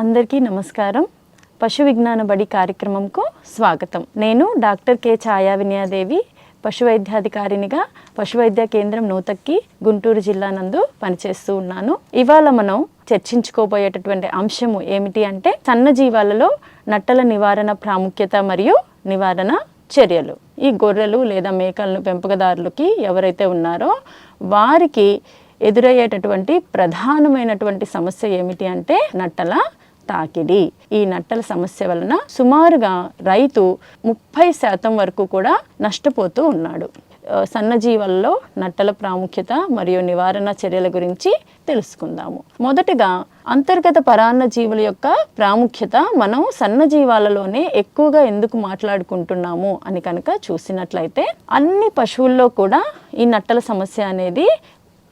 అందరికీ నమస్కారం. పశు విజ్ఞాన బడి కార్యక్రమంకు స్వాగతం. నేను డాక్టర్ కె ఛాయా వినయాదేవి పశు వైద్యాధికారినిగా పశు వైద్య కేంద్రం నూతక్కి గుంటూరు జిల్లా నందు పనిచేస్తూ ఉన్నాను. ఇవాళ మనం చర్చించుకోబోయేటటువంటి అంశము ఏమిటి అంటే సన్న జీవాలలో నట్టల నివారణ ప్రాముఖ్యత మరియు నివారణ చర్యలు. ఈ గొర్రెలు లేదా మేకలను పెంపకదారులకి ఎవరైతే ఉన్నారో వారికి ఎదురయ్యేటటువంటి ప్రధానమైనటువంటి సమస్య ఏమిటి అంటే నట్టల తాకిడి. ఈ నట్టల సమస్య వలన సుమారుగా రైతు ముప్పై శాతం వరకు కూడా నష్టపోతూ ఉన్నాడు. సన్నజీవల్లో నట్టల ప్రాముఖ్యత మరియు నివారణ చర్యల గురించి తెలుసుకుందాము. మొదటగా అంతర్గత పరాన్న జీవుల యొక్క ప్రాముఖ్యత మనం సన్నజీవాలలోనే ఎక్కువగా ఎందుకు మాట్లాడుకుంటున్నాము అని కనుక చూసినట్లయితే అన్ని పశువుల్లో కూడా ఈ నట్టల సమస్య అనేది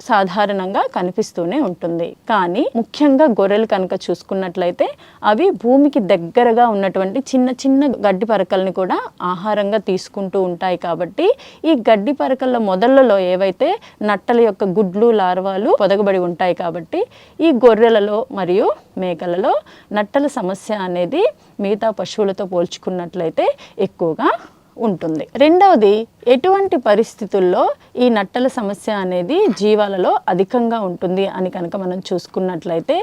సాధారణంగా కనిపిస్తూనే ఉంటుంది. కానీ ముఖ్యంగా గొర్రెలు కనుక చూసుకున్నట్లయితే అవి భూమికి దగ్గరగా ఉన్నటువంటి చిన్న చిన్న గడ్డి పరకల్ని కూడా ఆహారంగా తీసుకుంటూ ఉంటాయి కాబట్టి ఈ గడ్డి పరకల మొదళ్ళలో ఏవైతే నట్టల యొక్క గుడ్లు లార్వాలు పొదగబడి ఉంటాయి కాబట్టి ఈ గొర్రెలలో మరియు మేకలలో నట్టల సమస్య అనేది మిగతా పశువులతో పోల్చుకున్నట్లయితే ఎక్కువగా ఉంటుంది. రెండవది ఎటువంటి పరిస్థితుల్లో ఈ నట్టల సమస్య అనేది జీవాలలో అధికంగా ఉంటుంది అని కనుక మనం చూసుకున్నట్లయితే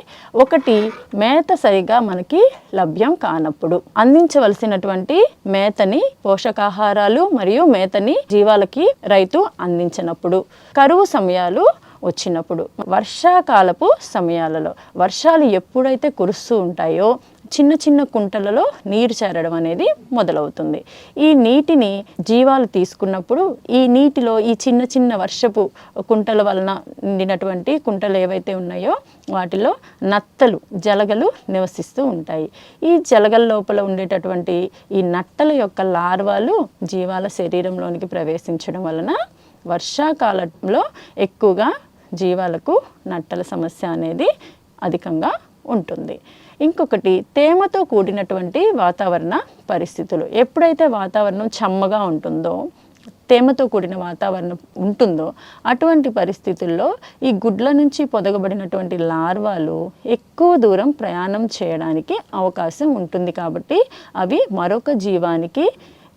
ఒకటి మేత సరిగా మనకి లభ్యం కానప్పుడు. అందించవలసినటువంటి మేతని పోషకాహారాలు మరియు మేతని జీవాలకి రైతు అందించినప్పుడు కరువు సమయాలు వచ్చినప్పుడు. వర్షాకాలపు సమయాలలో వర్షాలు ఎప్పుడైతే కురుస్తూ ఉంటాయో చిన్న చిన్న కుంటలలో నీరు చేరడం అనేది మొదలవుతుంది. ఈ నీటిని జీవాలు తీసుకున్నప్పుడు ఈ నీటిలో ఈ చిన్న చిన్న వర్షపు కుంటల వలన నిండినటువంటి కుంటలు ఏవైతే ఉన్నాయో వాటిలో నత్తలు జలగలు నివసిస్తూ ఉంటాయి. ఈ జలగల లోపల ఉండేటటువంటి ఈ నట్టల యొక్క లార్వాలు జీవాల శరీరంలోనికి ప్రవేశించడం వలన వర్షాకాలంలో ఎక్కువగా జీవాలకు నట్టల సమస్య అనేది అధికంగా ఉంటుంది. ఇంకొకటి తేమతో కూడినటువంటి వాతావరణ పరిస్థితులు. ఎప్పుడైతే వాతావరణం చమ్మగా ఉంటుందో తేమతో కూడిన వాతావరణం ఉంటుందో అటువంటి పరిస్థితుల్లో ఈ గుడ్ల నుంచి పొదగబడినటువంటి లార్వాలు ఎక్కువ దూరం ప్రయాణం చేయడానికి అవకాశం ఉంటుంది కాబట్టి అవి మరొక జీవానికి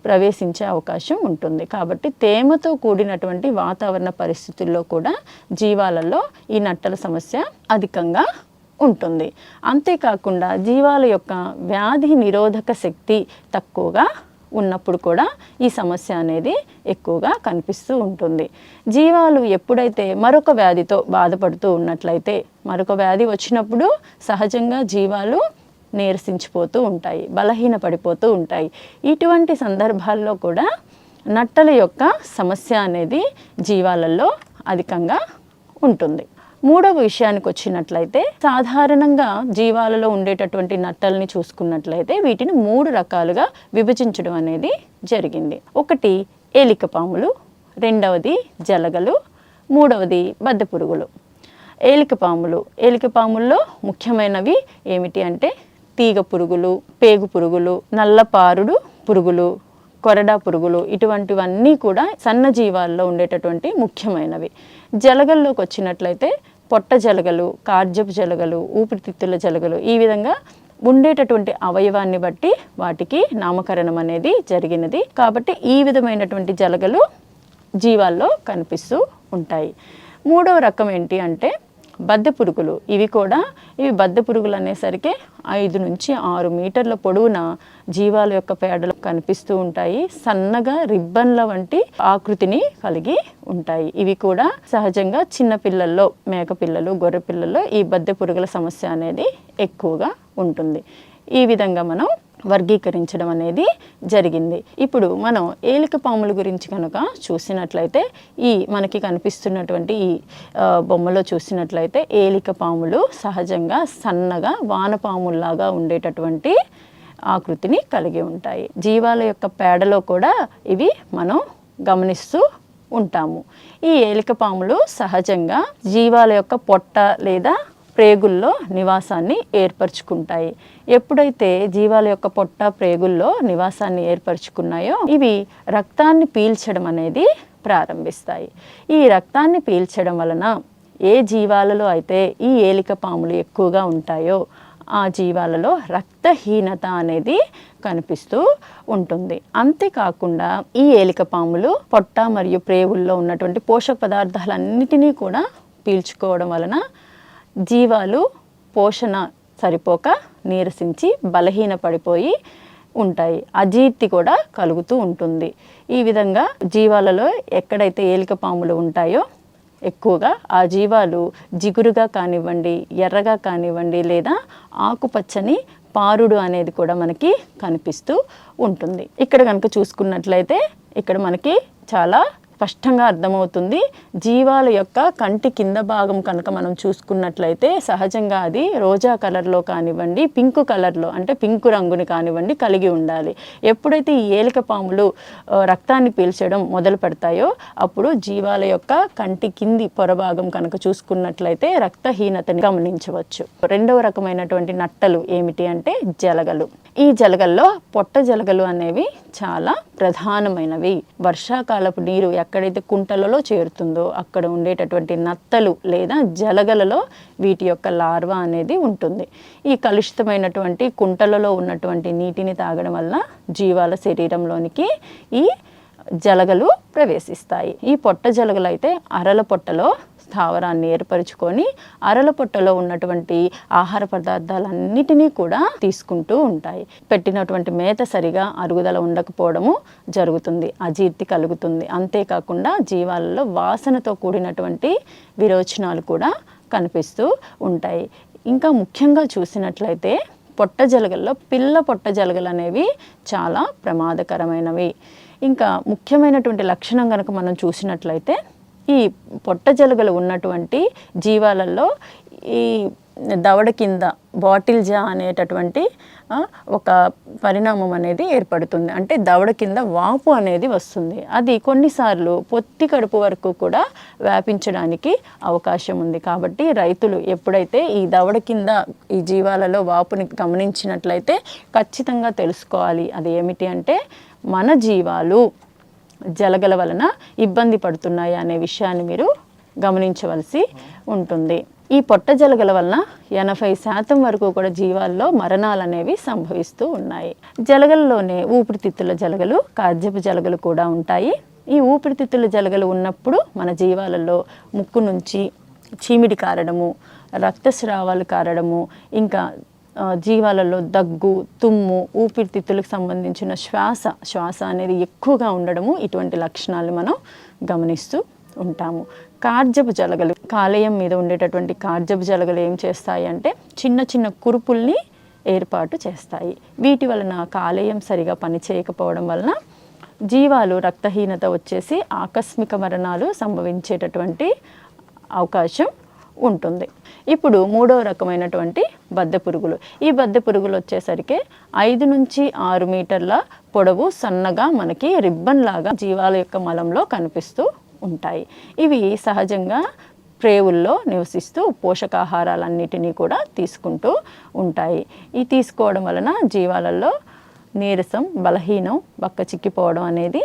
ప్రవేశించే అవకాశం ఉంటుంది. కాబట్టి తేమతో కూడినటువంటి వాతావరణ పరిస్థితుల్లో కూడా జీవాలలో ఈ నట్టల సమస్య అధికంగా ఉంటుంది. అంతేకాకుండా జీవాల యొక్క వ్యాధి నిరోధక శక్తి తక్కువగా ఉన్నప్పుడు కూడా ఈ సమస్య అనేది ఎక్కువగా కనిపిస్తూ ఉంటుంది. జీవాలు ఎప్పుడైతే మరొక వ్యాధితో బాధపడుతూ ఉన్నట్లయితే మరొక వ్యాధి వచ్చినప్పుడు సహజంగా జీవాలు నీరసించిపోతూ ఉంటాయి బలహీన పడిపోతూ ఉంటాయి. ఇటువంటి సందర్భాల్లో కూడా నట్టల యొక్క సమస్య అనేది జీవాలలో అధికంగా ఉంటుంది. మూడవ విషయానికి వచ్చినట్లయితే సాధారణంగా జీవాలలో ఉండేటటువంటి నట్టల్ని చూసుకున్నట్లయితే వీటిని మూడు రకాలుగా విభజించడం అనేది జరిగింది. ఒకటి ఏలిక పాములు రెండవది జలగలు మూడవది బద్దపురుగులు. ఏలిక పాములు ఏలిక పాముల్లో ముఖ్యమైనవి ఏమిటి అంటే తీగ పురుగులు పేగు పురుగులు నల్లపారుడు పురుగులు కొరడా పురుగులు ఇటువంటివన్నీ కూడా సన్నజీవాల్లో ఉండేటటువంటి ముఖ్యమైనవి. జలగల్లోకి వచ్చినట్లయితే పొట్ట జలగలు కార్జపు జలగలు ఊపిరితిత్తుల జలగలు ఈ విధంగా ఉండేటటువంటి అవయవాన్ని బట్టి వాటికి నామకరణం అనేది జరిగినది. కాబట్టి ఈ విధమైనటువంటి జలగలు జీవాల్లో కనిపిస్తూ ఉంటాయి. మూడవ రకం ఏంటి అంటే బద్దె పురుగులు. ఇవి కూడా ఇవి బద్దె పురుగులు అనేసరికి ఐదు నుంచి ఆరు మీటర్ల పొడవున జీవాల యొక్క పేడలు కనిపిస్తూ ఉంటాయి. సన్నగా రిబ్బన్ల వంటి ఆకృతిని కలిగి ఉంటాయి. ఇవి కూడా సహజంగా చిన్న పిల్లల్లో మేక పిల్లలు గొర్రె పిల్లల్లో ఈ బద్దె పురుగుల సమస్య అనేది ఎక్కువగా ఉంటుంది. ఈ విధంగా మనం వర్గీకరించడం అనేది జరిగింది. ఇప్పుడు మనం ఏలిక పాముల గురించి కనుక చూసినట్లయితే ఈ మనకి కనిపిస్తున్నటువంటి ఈ బొమ్మలో చూసినట్లయితే ఏలిక పాములు సహజంగా సన్నగా వానపాముల్లాగా ఉండేటటువంటి ఆకృతిని కలిగి ఉంటాయి. జీవాల యొక్క పేడలో కూడా ఇవి మనం గమనిస్తూ ఉంటాము. ఈ ఏలిక పాములు సహజంగా జీవాల యొక్క పొట్ట లేదా ప్రేగుల్లో నివాసాన్ని ఏర్పరచుకుంటాయి. ఎప్పుడైతే జీవాల యొక్క పొట్ట ప్రేగుల్లో నివాసాన్ని ఏర్పరచుకున్నాయో ఇవి రక్తాన్ని పీల్చడం అనేది ప్రారంభిస్తాయి. ఈ రక్తాన్ని పీల్చడం వలన ఏ జీవాలలో అయితే ఈ ఏలిక పాములు ఎక్కువగా ఉంటాయో ఆ జీవాలలో రక్తహీనత అనేది కనిపిస్తూ ఉంటుంది. అంతేకాకుండా ఈ ఏలిక పాములు పొట్ట మరియు ప్రేవుల్లో ఉన్నటువంటి పోషక పదార్థాలన్నిటినీ కూడా పీల్చుకోవడం వలన జీవాలు పోషణ సరిపోక నీరసించి బలహీన పడిపోయి ఉంటాయి. అజీర్తి కూడా కలుగుతూ ఉంటుంది. ఈ విధంగా జీవాలలో ఎక్కడైతే ఏలిక పాములు ఉంటాయో ఎక్కువగా ఆ జీవాలు జిగురుగా కానివ్వండి ఎర్రగా కానివ్వండి లేదా ఆకుపచ్చని పారుడు అనేది కూడా మనకి కనిపిస్తూ ఉంటుంది. ఇక్కడ కనుక చూసుకున్నట్లయితే ఇక్కడ మనకి చాలా స్పష్టంగా అర్థమవుతుంది. జీవాల యొక్క కంటి కింద భాగం కనుక మనం చూసుకున్నట్లయితే సహజంగా అది రోజా కలర్లో కానివ్వండి పింక్ కలర్లో అంటే పింక్ రంగుని కానివ్వండి కలిగి ఉండాలి. ఎప్పుడైతే ఈ ఏలిక పాములు రక్తాన్ని పీల్చడం మొదలు పెడతాయో అప్పుడు జీవాల యొక్క కంటి కింది పొరభాగం కనుక చూసుకున్నట్లయితే రక్తహీనతని గమనించవచ్చు. రెండవ రకమైనటువంటి నట్టలు ఏమిటి అంటే జలగలు. ఈ జలగల్లో పొట్ట జలగలు అనేవి చాలా ప్రధానమైనవి. వర్షాకాలపు నీరు ఎక్కడైతే కుంటలలో చేరుతుందో అక్కడ ఉండేటటువంటి నత్తలు లేదా జలగలలో వీటి యొక్క లార్వా అనేది ఉంటుంది. ఈ కలుషితమైనటువంటి కుంటలలో ఉన్నటువంటి నీటిని తాగడం వల్ల జీవాల శరీరంలోనికి ఈ జలగలు ప్రవేశిస్తాయి. ఈ పొట్ట జలగలు అయితే అరల పొట్టలో స్థావరాన్ని ఏర్పరచుకొని అరల పొట్టలో ఉన్నటువంటి ఆహార పదార్థాలన్నిటినీ కూడా తీసుకుంటూ ఉంటాయి. పెట్టినటువంటి మేత సరిగా అరుగుదల ఉండకపోవడము జరుగుతుంది అజీర్తి కలుగుతుంది. అంతేకాకుండా జీవాలలో వాసనతో కూడినటువంటి విరోచనాలు కూడా కనిపిస్తూ ఉంటాయి. ఇంకా ముఖ్యంగా చూసినట్లయితే పొట్ట జలగల్లో పిల్ల పొట్ట జలగలు అనేవి చాలా ప్రమాదకరమైనవి. ఇంకా ముఖ్యమైనటువంటి లక్షణం కనుక మనం చూసినట్లయితే ఈ పొట్ట జలుగలు ఉన్నటువంటి జీవాలలో ఈ దవడ కింద బాటిల్ జా అనేటటువంటి ఒక పరిణామం అనేది ఏర్పడుతుంది. అంటే దవడ కింద వాపు అనేది వస్తుంది. అది కొన్నిసార్లు పొత్తి కడుపు వరకు కూడా వ్యాపించడానికి అవకాశం ఉంది. కాబట్టి రైతులు ఎప్పుడైతే ఈ దవడ కింద ఈ జీవాలలో వాపుని గమనించినట్లయితే ఖచ్చితంగా తెలుసుకోవాలి. అది ఏమిటి అంటే మన జీవాలు జలగల వలన ఇబ్బంది పడుతున్నాయి అనే విషయాన్ని మీరు గమనించవలసి ఉంటుంది. ఈ పొట్ట జలగల వలన ఎనభై శాతం వరకు కూడా జీవాల్లో మరణాలు అనేవి సంభవిస్తూ ఉన్నాయి. జలగలలోనే ఊపిరితిత్తుల జలగలు కాజపు జలగలు కూడా ఉంటాయి. ఈ ఊపిరితిత్తుల జలగలు ఉన్నప్పుడు మన జీవాలలో ముక్కు నుంచి చీమిడి కారడము రక్తస్రావాలు కారడము ఇంకా జీవాలలో దగ్గు తుమ్ము ఊపిరితిత్తులకు సంబంధించిన శ్వాస శ్వాస అనేది ఎక్కువగా ఉండడము ఇటువంటి లక్షణాలు మనం గమనిస్తూ ఉంటాము. కార్జపు జలగలు కాలేయం మీద ఉండేటటువంటి కార్జపు జలగలు ఏం చేస్తాయి అంటే చిన్న చిన్న కురుపుల్ని ఏర్పాటు చేస్తాయి. వీటి వలన కాలేయం సరిగా పనిచేయకపోవడం వలన జీవాలు రక్తహీనత వచ్చేసి ఆకస్మిక మరణాలు సంభవించేటటువంటి అవకాశం ఉంటుంది. ఇప్పుడు మూడో రకమైనటువంటి బద్దె పురుగులు. ఈ బద్దె పురుగులు వచ్చేసరికి ఐదు నుంచి ఆరు మీటర్ల పొడవు సన్నగా మనకి రిబ్బన్ లాగా జీవాల యొక్క మలంలో కనిపిస్తూ ఉంటాయి. ఇవి సహజంగా ప్రేవుల్లో నివసిస్తూ పోషకాహారాలన్నిటినీ కూడా తీసుకుంటూ ఉంటాయి. ఈ తీసుకోవడం వలన జీవాలలో నీరసం బలహీనం బక్క చిక్కిపోవడం అనేది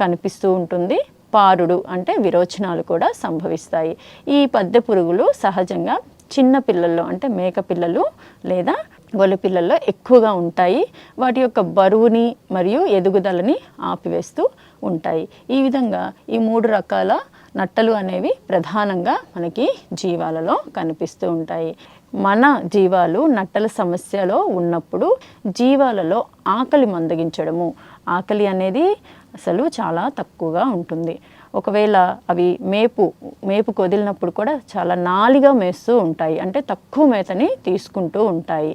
కనిపిస్తూ ఉంటుంది. పారుడు అంటే విరోచనాలు కూడా సంభవిస్తాయి. ఈ పద్దె పురుగులు సహజంగా చిన్న పిల్లల్లో అంటే మేక పిల్లలు లేదా గొల్ల పిల్లల్లో ఎక్కువగా ఉంటాయి. వాటి యొక్క బరువుని మరియు ఎదుగుదలని ఆపివేస్తూ ఉంటాయి. ఈ విధంగా ఈ మూడు రకాల నట్టలు అనేవి ప్రధానంగా మనకి జీవాలలో కనిపిస్తూ ఉంటాయి. మన జీవాలు నట్టల సమస్యలో ఉన్నప్పుడు జీవాలలో ఆకలి మందగించడము. ఆకలి అనేది అసలు చాలా తక్కువగా ఉంటుంది. ఒకవేళ అవి మేపు మేపు కొదిలినప్పుడు కూడా చాలా నాలిగా మేస్తూ ఉంటాయి. అంటే తక్కువ మేతని తీసుకుంటూ ఉంటాయి.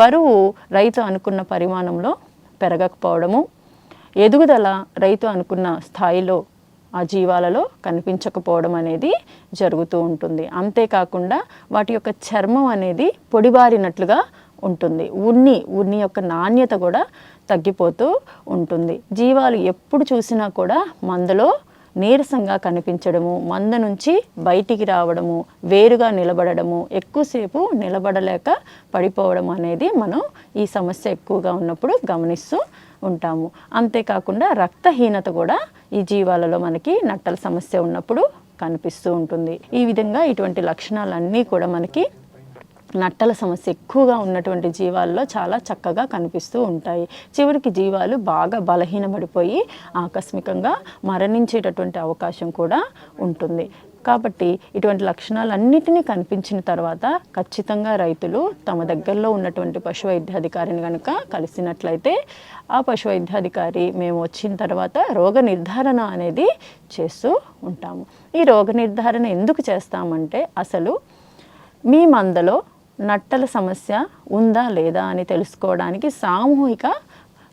బరువు రైతు అనుకున్న పరిమాణంలో పెరగకపోవడము ఎదుగుదల రైతు అనుకున్న స్థాయిలో ఆ జీవాలలో కనిపించకపోవడం అనేది జరుగుతూ ఉంటుంది. అంతేకాకుండా వాటి యొక్క చర్మం అనేది పొడిబారినట్లుగా ఉంటుంది. ఉన్ని ఉన్ని యొక్క నాణ్యత కూడా తగ్గిపోతూ ఉంటుంది. జీవాలు ఎప్పుడు చూసినా కూడా మందులో నీరసంగా కనిపించడము మంద నుంచి బయటికి రావడము వేరుగా నిలబడము ఎక్కువసేపు నిలబడలేక పడిపోవడం అనేది మనం ఈ సమస్య ఎక్కువగా ఉన్నప్పుడు గమనిస్తూ ఉంటాము. అంతేకాకుండా రక్తహీనత కూడా ఈ జీవాలలో మనకి నట్టల సమస్య ఉన్నప్పుడు కనిపిస్తూ ఉంటుంది. ఈ విధంగా ఇటువంటి లక్షణాలన్నీ కూడా మనకి నట్టల సమస్య ఎక్కువగా ఉన్నటువంటి జీవాల్లో చాలా చక్కగా కనిపిస్తూ ఉంటాయి. చివరికి జీవాలు బాగా బలహీనపడిపోయి ఆకస్మికంగా మరణించేటటువంటి అవకాశం కూడా ఉంటుంది. కాబట్టి ఇటువంటి లక్షణాలన్నిటినీ కనిపించిన తర్వాత ఖచ్చితంగా రైతులు తమ దగ్గరలో ఉన్నటువంటి పశు వైద్యాధికారిని కనుక కలిసినట్లయితే ఆ పశు వైద్యాధికారి మేము వచ్చిన తర్వాత రోగ నిర్ధారణ అనేది చేస్తూ ఉంటాము. ఈ రోగ నిర్ధారణ ఎందుకు చేస్తామంటే అసలు మీ మందలో నట్టల సమస్య ఉందా లేదా అని తెలుసుకోవడానికి సామూహిక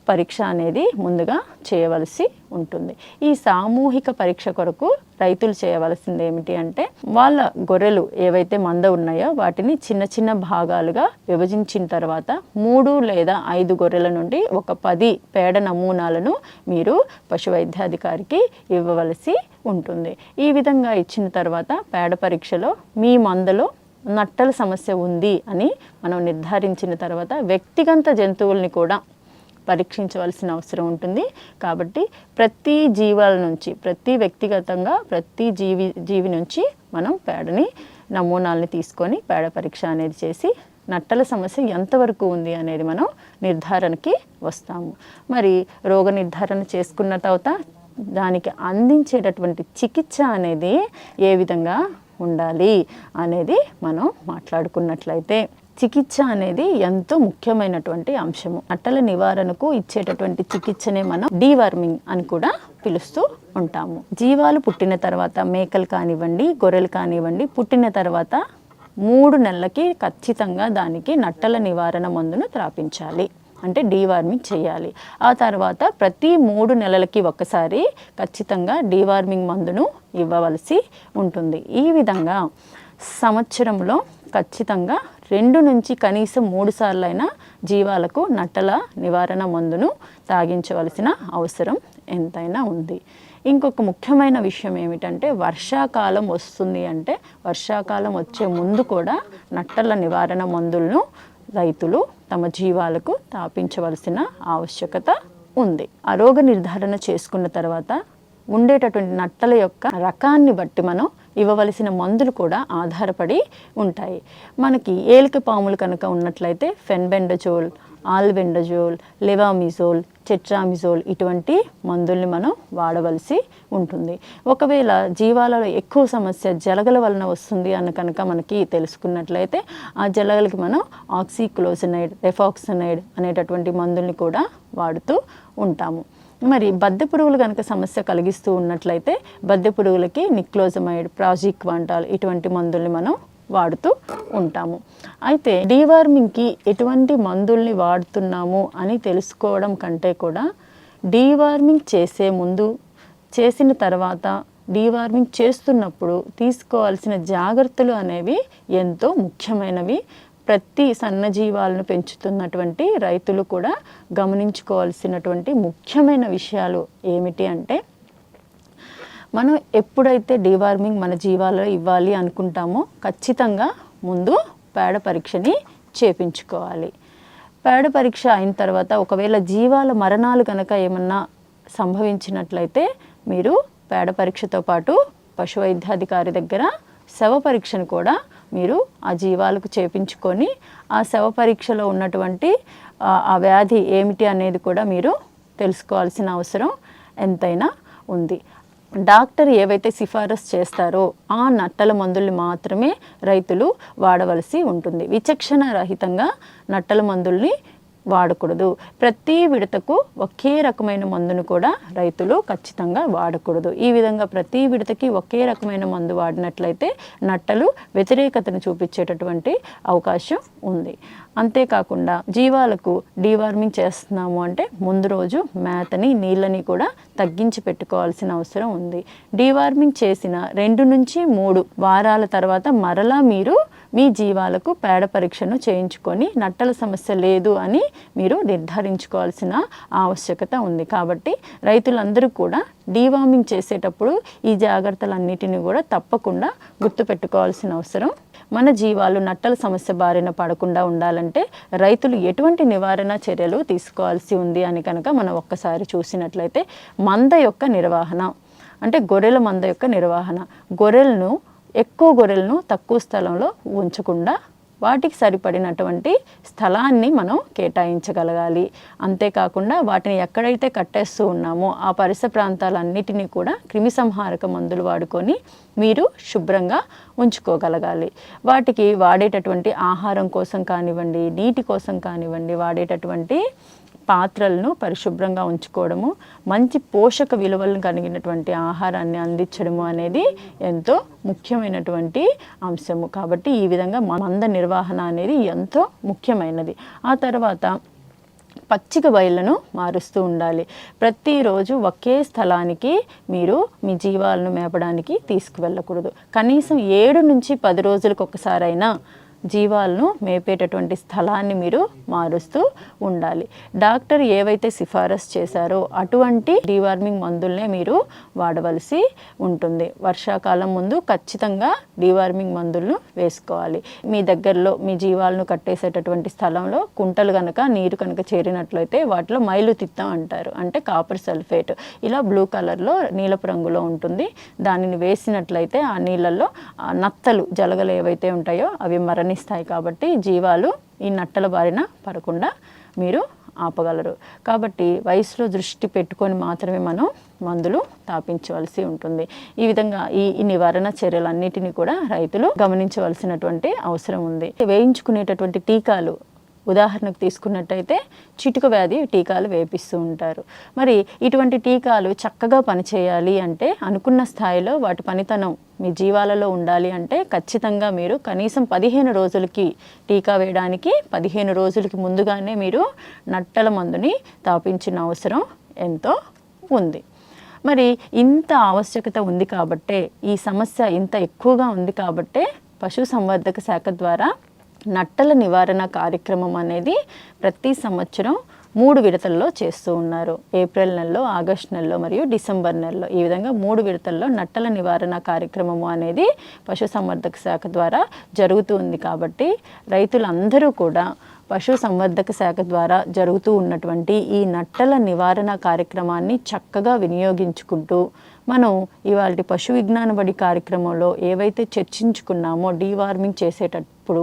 పరీక్ష అనేది ముందుగా చేయవలసి ఉంటుంది. ఈ సామూహిక పరీక్ష కొరకు రైతులు చేయవలసింది ఏమిటి అంటే వాళ్ళ గొర్రెలు ఏవైతే మంద ఉన్నాయో వాటిని చిన్న చిన్న భాగాలుగా విభజించిన తర్వాత మూడు లేదా ఐదు గొర్రెల నుండి ఒక పది పేడ నమూనాలను మీరు పశు వైద్యాధికారికి ఇవ్వవలసి ఉంటుంది. ఈ విధంగా ఇచ్చిన తర్వాత పేడ పరీక్షలో మీ మందలో నట్టల సమస్య ఉంది అని మనం నిర్ధారించిన తర్వాత వ్యక్తిగత జంతువుల్ని కూడా పరీక్షించవలసిన అవసరం ఉంటుంది. కాబట్టి ప్రతి జీవాల నుంచి ప్రతి వ్యక్తిగతంగా ప్రతి జీవి జీవి నుంచి మనం పేడని నమూనాల్ని తీసుకొని పేడ పరీక్ష అనేది చేసి నట్టల సమస్య ఎంతవరకు ఉంది అనేది మనం నిర్ధారణకి వస్తాము. మరి రోగ నిర్ధారణ చేసుకున్న తర్వాత దానికి అందించేటటువంటి చికిత్స అనేది ఏ విధంగా ఉండాలి అనేది మనం మాట్లాడుకున్నట్లయితే. చికిత్స అనేది ఎంతో ముఖ్యమైనటువంటి అంశము. అట్టల నివారణకు ఇచ్చేటటువంటి చికిత్సనే మనం డీవర్మింగ్ అని కూడా పిలుస్తూ ఉంటాము. జీవాలు పుట్టిన తర్వాత మేకలు కానివ్వండి గొర్రెలు కానివ్వండి పుట్టిన తర్వాత మూడు నెలలకి ఖచ్చితంగా దానికి నట్టల నివారణ మందును త్రాపించాలి. అంటే డీవార్మింగ్ చేయాలి. ఆ తర్వాత ప్రతి మూడు నెలలకి ఒకసారి ఖచ్చితంగా డీవార్మింగ్ మందును ఇవ్వవలసి ఉంటుంది. ఈ విధంగా సంవత్సరంలో ఖచ్చితంగా రెండు నుంచి కనీసం మూడు సార్లైనా జీవాలకు నట్టల నివారణ మందును తాగించవలసిన అవసరం ఎంతైనా ఉంది. ఇంకొక ముఖ్యమైన విషయం ఏమిటంటే వర్షాకాలం వస్తుంది అంటే వర్షాకాలం వచ్చే ముందు కూడా నట్టల నివారణ మందులను రైతులు తమ జీవాలకు తాపించవలసిన ఆవశ్యకత ఉంది. ఆ రోగ నిర్ధారణ చేసుకున్న తర్వాత ఉండేటటువంటి నట్టల యొక్క రకాన్ని బట్టి మనం ఇవ్వవలసిన మందులు కూడా ఆధారపడి ఉంటాయి. మనకి ఏలిక పాములు కనుక ఉన్నట్లయితే ఫెన్బెండజోల్ ఆల్బెండజోల్ లెవామిజోల్ చెట్రామిజోల్ ఇటువంటి మందుల్ని మనం వాడవలసి ఉంటుంది. ఒకవేళ జీవాలలో ఎక్కువ సమస్య జలగల వలన వస్తుంది అన్న కనుక మనకి తెలుసుకున్నట్లయితే ఆ జలగలకి మనం ఆక్సిక్లోజనైడ్ రెఫాక్సినైడ్ అనేటటువంటి మందుల్ని కూడా వాడుతూ ఉంటాము. మరి బద్దె పురుగులు కనుక సమస్య కలిగిస్తూ ఉన్నట్లయితే బద్దె పురుగులకి నిక్లోజమైడ్ ప్రాజిక్వాంటాల్ ఇటువంటి మందుల్ని మనం వాడుతూ ఉంటాము. అయితే డీవార్మింగ్కి ఎటువంటి మందుల్ని వాడుతున్నాము అని తెలుసుకోవడం కంటే కూడా డీవార్మింగ్ చేసే ముందు చేసిన తర్వాత డీవార్మింగ్ చేస్తున్నప్పుడు తీసుకోవాల్సిన జాగ్రత్తలు అనేవి ఎంతో ముఖ్యమైనవి. ప్రతి సన్నజీవాలను పెంచుతున్నటువంటి రైతులు కూడా గమనించుకోవాల్సినటువంటి ముఖ్యమైన విషయాలు ఏమిటి అంటే మనం ఎప్పుడైతే డీవార్మింగ్ మన జీవాలలో ఇవ్వాలి అనుకుంటామో ఖచ్చితంగా ముందు పేడ పరీక్షని చేపించుకోవాలి. పేడ పరీక్ష అయిన తర్వాత ఒకవేళ జీవాల మరణాలు కనుక ఏమన్నా సంభవించినట్లయితే మీరు పేడ పరీక్షతో పాటు పశు వైద్యాధికారి దగ్గర శవ పరీక్షను కూడా మీరు ఆ జీవాలకు చేపించుకొని ఆ శవ పరీక్షలో ఉన్నటువంటి ఆ వ్యాధి ఏమిటి అనేది కూడా మీరు తెలుసుకోవాల్సిన అవసరం ఎంతైనా ఉంది. డాక్టర్ ఏవైతే సిఫారసు చేస్తారో ఆ నట్టల మందుల్ని మాత్రమే రైతులు వాడవలసి ఉంటుంది. విచక్షణ రహితంగా నట్టల మందుల్ని వాడకూడదు. ప్రతి విడతకు ఒకే రకమైన మందును కూడా రైతులు ఖచ్చితంగా వాడకూడదు. ఈ విధంగా ప్రతి విడతకి ఒకే రకమైన మందు వాడినట్లయితే నట్టలు వ్యతిరేకతను చూపించేటటువంటి అవకాశం ఉంది. అంతేకాకుండా జీవాలకు డీవార్మింగ్ చేస్తున్నాము అంటే ముందు రోజు మేతని నీళ్ళని కూడా తగ్గించి పెట్టుకోవాల్సిన అవసరం ఉంది. డీవార్మింగ్ చేసిన రెండు నుంచి మూడు వారాల తర్వాత మరలా మీరు మీ జీవాలకు పేడ పరీక్షను చేయించుకొని నట్టల సమస్య లేదు అని మీరు నిర్ధారించుకోవాల్సిన ఆవశ్యకత ఉంది. కాబట్టి రైతులందరూ కూడా డీవార్మింగ్ చేసేటప్పుడు ఈ జాగ్రత్తలన్నిటిని కూడా తప్పకుండా గుర్తుపెట్టుకోవాల్సిన అవసరం మన జీవాలు నట్టల సమస్య బారిన పడకుండా ఉండాలంటే రైతులు ఎటువంటి నివారణ చర్యలు తీసుకోవాల్సి ఉంది అని కనుక మనం ఒక్కసారి చూసినట్లయితే మంద యొక్క నిర్వహణ. అంటే గొర్రెల మంద యొక్క నిర్వహణ. గొర్రెలను ఎక్కువ గొర్రెలను తక్కువ స్థలంలో ఉంచకుండా వాటికి సరిపడినటువంటి స్థలాన్ని మనం కేటాయించగలగాలి. అంతేకాకుండా వాటిని ఎక్కడైతే కట్టేస్తూ ఉన్నామో ఆ పరిసర ప్రాంతాలన్నిటినీ కూడా క్రిమిసంహారక మందులు వాడుకొని మీరు శుభ్రంగా ఉంచుకోగలగాలి. వాటికి వాడేటటువంటి ఆహారం కోసం కానివ్వండి నీటి కోసం కానివ్వండి వాడేటటువంటి పాత్రలను పరిశుభ్రంగా ఉంచుకోవడము మంచి పోషక విలువలను కలిగినటువంటి ఆహారాన్ని అందించడము అనేది ఎంతో ముఖ్యమైనటువంటి అంశము. కాబట్టి ఈ విధంగా మంద నిర్వహణ అనేది ఎంతో ముఖ్యమైనది. ఆ తర్వాత పచ్చిక బయళ్ళను మారుస్తూ ఉండాలి. ప్రతిరోజు ఒకే స్థలానికి మీరు మీ జీవాలను మేపడానికి తీసుకువెళ్ళకూడదు. కనీసం ఏడు నుంచి పది రోజులకు ఒకసారైనా జీవాలను మేపేటటువంటి స్థలాన్ని మీరు మారుస్తూ ఉండాలి. డాక్టర్ ఏవైతే సిఫారసు చేశారో అటువంటి డీవార్మింగ్ మందుల్నే మీరు వాడవలసి ఉంటుంది. వర్షాకాలం ముందు ఖచ్చితంగా డీవార్మింగ్ మందులను వేసుకోవాలి. మీ దగ్గరలో మీ జీవాలను కట్టేసేటటువంటి స్థలంలో కుంటలు కనుక నీరు కనుక చేరినట్లయితే వాటిలో మైలు తిత్తం అంటారు. అంటే కాపర్ సల్ఫేట్. ఇలా బ్లూ కలర్లో నీలపు రంగులో ఉంటుంది. దానిని వేసినట్లయితే ఆ నీళ్ళల్లో ఆ నత్తలు జలగలు ఏవైతే ఉంటాయో అవి మరణిస్తాయి కాబట్టి జీవాలు ఈ నట్టల బారిన పడకుండా మీరు ఆపగలరు. కాబట్టి వయసులో దృష్టి పెట్టుకొని మాత్రమే మనం మందులు తాపించవలసి ఉంటుంది. ఈ విధంగా ఈ నివారణ చర్యలన్నిటినీ కూడా రైతులు గమనించవలసినటువంటి అవసరం ఉంది. వేయించుకునేటటువంటి టీకాలు ఉదాహరణకు తీసుకున్నట్టయితే చిటుక వ్యాధి టీకాలు వేపిస్తూ ఉంటారు. మరి ఇటువంటి టీకాలు చక్కగా పనిచేయాలి అంటే అనుకున్న స్థాయిలో వాటి పనితనం మీ జీవాలలో ఉండాలి అంటే ఖచ్చితంగా మీరు కనీసం పదిహేను రోజులకి టీకా వేయడానికి పదిహేను రోజులకి ముందుగానే మీరు నట్టల మందుని తాపించిన అవసరం ఎంతో ఉంది. మరి ఇంత ఆవశ్యకత ఉంది కాబట్టే ఈ సమస్య ఇంత ఎక్కువగా ఉంది కాబట్టే పశు సంవర్ధక శాఖ ద్వారా నట్టల నివారణ కార్యక్రమం అనేది ప్రతి సంవత్సరం మూడు విడతల్లో చేస్తూ ఉన్నారు. ఏప్రిల్ నెలలో ఆగస్ట్ నెలలో మరియు డిసెంబర్ నెలలో. ఈ విధంగా మూడు విడతల్లో నట్టల నివారణ కార్యక్రమము అనేది పశు సంవర్ధక శాఖ ద్వారా జరుగుతూ ఉంది కాబట్టి రైతులందరూ కూడా పశు సంవర్ధక శాఖ ద్వారా జరుగుతూ ఉన్నటువంటి ఈ నట్టల నివారణ కార్యక్రమాన్ని చక్కగా వినియోగించుకుంటూ మనం ఇవాళ పశు విజ్ఞాన బడి కార్యక్రమంలో ఏవైతే చర్చించుకున్నామో డీవార్మింగ్ చేసేటప్పుడు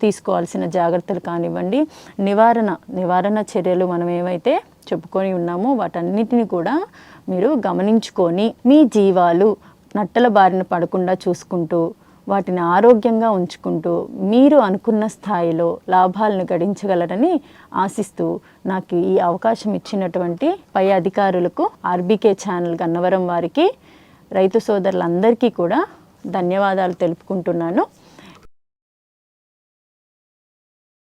తీసుకోవాల్సిన జాగ్రత్తలు కానివ్వండి నివారణ నివారణ చర్యలు మనం ఏవైతే చెప్పుకొని ఉన్నామో వాటన్నిటిని కూడా మీరు గమనించుకొని మీ జీవాలు నట్టల బారిన పడకుండా చూసుకుంటూ వాటిని ఆరోగ్యంగా ఉంచుకుంటూ మీరు అనుకున్న స్థాయిలో లాభాలను గడించగలరని ఆశిస్తూ నాకు ఈ అవకాశం ఇచ్చినటువంటి పై అధికారులకు ఆర్బీకే ఛానల్ గన్నవరం వారికి రైతు సోదరులందరికీ కూడా ధన్యవాదాలు తెలుపుకుంటున్నాను.